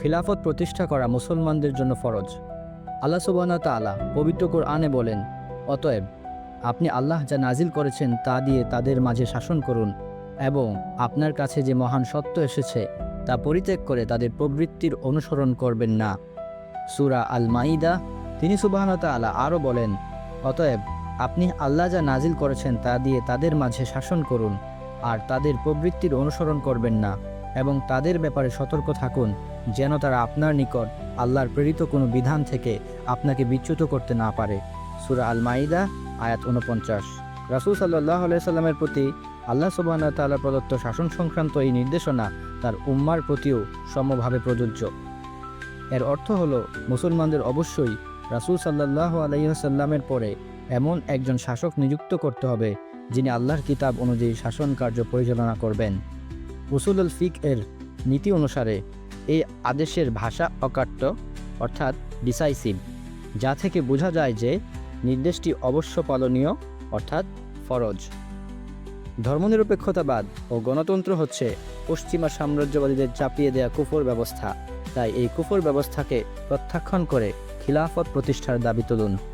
খিলাফত প্রতিষ্ঠা করা মুসলমানদের জন্য ফরজ। আল্লাহ সুবাহ তাআলা পবিত্র কোরআনে বলেন, অতএব আপনি আল্লাহ যা নাজিল করেছেন তা দিয়ে তাদের মাঝে শাসন করুন এবং আপনার কাছে যে মহান সত্য এসেছে তা পরিত্যাগ করে তাদের প্রবৃত্তির অনুসরণ করবেন না। সুরা আল মাইদা তিনি সুবাহ আলা আরও বলেন, অতএব আপনি আল্লাহ যা নাজিল করেছেন তা দিয়ে তাদের মাঝে শাসন করুন আর তাদের প্রবৃত্তির অনুসরণ করবেন না। এবং তাদের ব্যাপারে সতর্ক থাকুন, যেন তারা আপনার নিকট আল্লাহর প্রেরিত কোনো বিধান থেকে আপনাকে বিচ্যুত করতে না পারে। সুরা আল মাইদা আয়াত উনপঞ্চাশ রাসুল সাল্লাহ সাল্লামের প্রতি আল্লাহ সুবাহ তাল্লাহ প্রদত্ত শাসন সংক্রান্ত এই নির্দেশনা তার উম্মার প্রতিও সমভাবে প্রযোজ্য। এর অর্থ হলো, মুসলমানদের অবশ্যই রাসুল সাল্লাহ আলাইসাল্লামের পরে এমন একজন শাসক নিযুক্ত করতে হবে, যিনি আল্লাহর কিতাব অনুযায়ী শাসন কার্য পরিচালনা করবেন। উসুলুল ফিক এর নীতি অনুসারে এই আদেশের ভাষা অকাট্য, অর্থাৎ ডিসাইসিভ, যা থেকে বোঝা যায় যে নির্দেশটি অবশ্য পালনীয়, অর্থাৎ ফরজ। ধর্মনিরপেক্ষতাবাদ ও গণতন্ত্র হচ্ছে পশ্চিমা সাম্রাজ্যবাদীদের চাপিয়ে দেয়া কুফর ব্যবস্থা। তাই এই কুফর ব্যবস্থাকে প্রত্যাখ্যান করে খিলাফত প্রতিষ্ঠার দাবি তুলুন।